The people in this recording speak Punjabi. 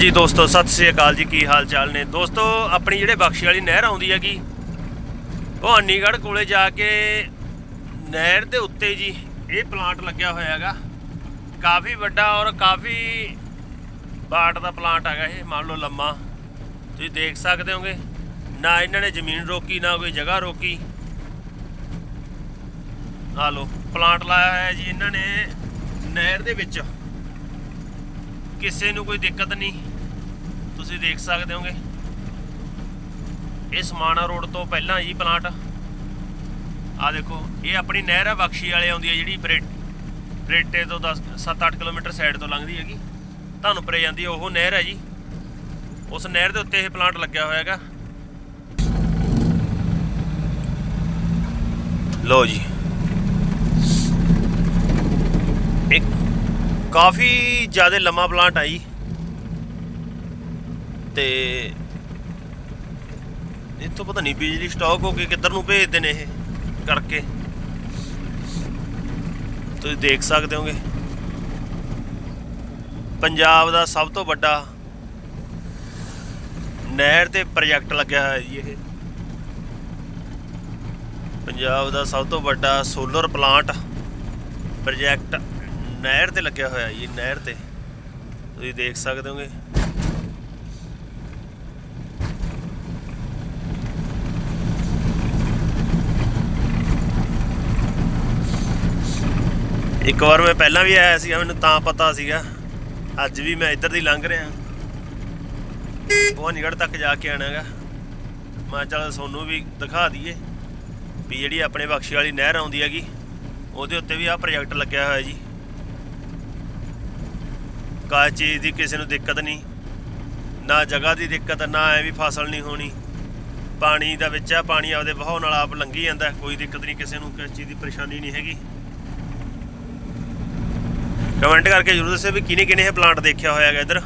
ਜੀ ਦੋਸਤੋ, ਸਤਿ ਸ੍ਰੀ ਅਕਾਲ ਜੀ, ਕੀ ਹਾਲ ਚਾਲ ਨੇ? ਦੋਸਤੋ, ਆਪਣੀ ਜਿਹੜੇ ਬਖਸ਼ੀ ਵਾਲੀ ਨਹਿਰ ਆਉਂਦੀ ਹੈਗੀ ਭਵਾਨੀਗੜ੍ਹ ਕੋਲੇ ਜਾ ਕੇ ਨਹਿਰ ਦੇ ਉੱਤੇ ਜੀ ਇਹ ਪਲਾਂਟ ਲੱਗਿਆ ਹੋਇਆ ਹੈਗਾ। ਕਾਫੀ ਵੱਡਾ ਔਰ ਕਾਫੀ ਬਾਟ ਦਾ ਪਲਾਂਟ ਹੈਗਾ ਇਹ, ਮੰਨ ਲਓ ਲੰਮਾ। ਤੁਸੀਂ ਦੇਖ ਸਕਦੇ ਹੋਗੇ, ਨਾ ਇਹਨਾਂ ਨੇ ਜ਼ਮੀਨ ਰੋਕੀ, ਨਾ ਕੋਈ ਜਗ੍ਹਾ ਰੋਕੀ। ਆ ਲਓ ਪਲਾਂਟ ਲਾਇਆ ਹੋਇਆ ਜੀ ਇਹਨਾਂ ਨੇ ਨਹਿਰ ਦੇ ਵਿੱਚ। ਕਿਸੇ ਨੂੰ ਕੋਈ ਦਿੱਕਤ ਨਹੀਂ। ਤੁਸੀਂ ਦੇਖ ਸਕਦੇ ਹੋਗੇ। ਇਹ ਸਮਾਣਾ ਰੋਡ ਤੋਂ ਪਹਿਲਾਂ ਜੀ ਪਲਾਂਟ। ਆ ਦੇਖੋ, ਇਹ ਆਪਣੀ ਨਹਿਰ ਹੈ ਬਖਸ਼ੀ ਵਾਲੇ ਆਉਂਦੀ ਹੈ ਜਿਹੜੀ ਬਰੇ, ਬਰੇਟੇ ਤੋਂ 10 7-8 ਕਿਲੋਮੀਟਰ ਸਾਈਡ ਤੋਂ ਲੰਘਦੀ ਹੈਗੀ। ਤੁਹਾਨੂੰ ਪਰੇ ਜਾਂਦੀ ਉਹ ਨਹਿਰ ਹੈ ਜੀ। ਉਸ ਨਹਿਰ ਦੇ ਉੱਤੇ ਇਹ ਪਲਾਂਟ ਲੱਗਿਆ ਹੋਇਆ ਹੈਗਾ। ਲੋ ਜੀ। ਇੱਕ ਕਾਫੀ ਜ਼ਿਆਦਾ ਲੰਮਾ ਪਲਾਂਟ ਆ ਜੀ। ਤੇ ਇੱਥੋਂ ਪਤਾ ਨਹੀਂ ਬਿਜਲੀ ਸਟਾਕ ਹੋ ਕੇ ਕਿੱਧਰ ਨੂੰ ਭੇਜਦੇ ਨੇ ਇਹ ਕਰਕੇ। ਤੁਸੀਂ ਦੇਖ ਸਕਦੇ ਹੋਗੇ। ਪੰਜਾਬ ਦਾ ਸਭ ਤੋਂ ਵੱਡਾ ਨਹਿਰ ਤੇ ਪ੍ਰੋਜੈਕਟ ਲੱਗਿਆ ਹੋਇਆ ਜੀ ਇਹ। ਪੰਜਾਬ ਦਾ ਸਭ ਤੋਂ ਵੱਡਾ ਸੋਲਰ ਪਲਾਂਟ ਪ੍ਰੋਜੈਕਟ ਨਹਿਰ ਤੇ ਲੱਗਿਆ ਹੋਇਆ ਜੀ, ਨਹਿਰ ਤੇ। ਤੁਸੀਂ ਦੇਖ ਸਕਦੇ ਹੋਗੇ। ਇੱਕ ਵਾਰ ਮੈਂ ਪਹਿਲਾਂ ਵੀ ਆਇਆ ਸੀਗਾ, ਮੈਨੂੰ ਤਾਂ ਪਤਾ ਸੀਗਾ। ਅੱਜ ਵੀ ਮੈਂ ਇੱਧਰ ਦੀ ਲੰਘ ਰਿਹਾ। ਭਵਾਨੀਗੜ੍ਹ ਤੱਕ ਜਾ ਕੇ ਆਣਾਗਾ ਮੈਂ ਚੱਲ ਤੁਹਾਨੂੰ ਵੀ ਦਿਖਾ ਦਈਏ ਵੀ ਜਿਹੜੀ ਆਪਣੇ ਬਖਸ਼ੀ ਵਾਲੀ ਨਹਿਰ ਆਉਂਦੀ ਹੈਗੀ, ਉਹਦੇ ਉੱਤੇ ਵੀ ਆਹ ਪ੍ਰੋਜੈਕਟ ਲੱਗਿਆ ਹੋਇਆ ਜੀ। ਕਾਹ ਚੀਜ਼ ਦੀ ਕਿਸੇ ਨੂੰ ਦਿੱਕਤ ਨਹੀਂ, ਨਾ ਜਗ੍ਹਾ ਦੀ ਦਿੱਕਤ, ਨਾ ਐ ਵੀ ਫਸਲ ਨਹੀਂ ਹੋਣੀ। ਪਾਣੀ ਦਾ ਵਿੱਚ ਆ, ਪਾਣੀ ਆਪਦੇ ਵਹਾਅ ਨਾਲ ਆਪ ਲੰਘੀ ਜਾਂਦਾ, ਕੋਈ ਦਿੱਕਤ ਨਹੀਂ, ਕਿਸੇ ਨੂੰ ਕਿਸੇ ਚੀਜ਼ ਦੀ ਪਰੇਸ਼ਾਨੀ ਨਹੀਂ ਹੈਗੀ। ਕਮੈਂਟ ਕਰਕੇ ਜਰੂਰ ਦੱਸਿਓ ਵੀ ਕਿਹਨੇ ਕਿਹਨੇ ਇਹ ਪਲਾਂਟ ਦੇਖਿਆ ਹੋਇਆ ਹੈਗਾ ਇੱਧਰ।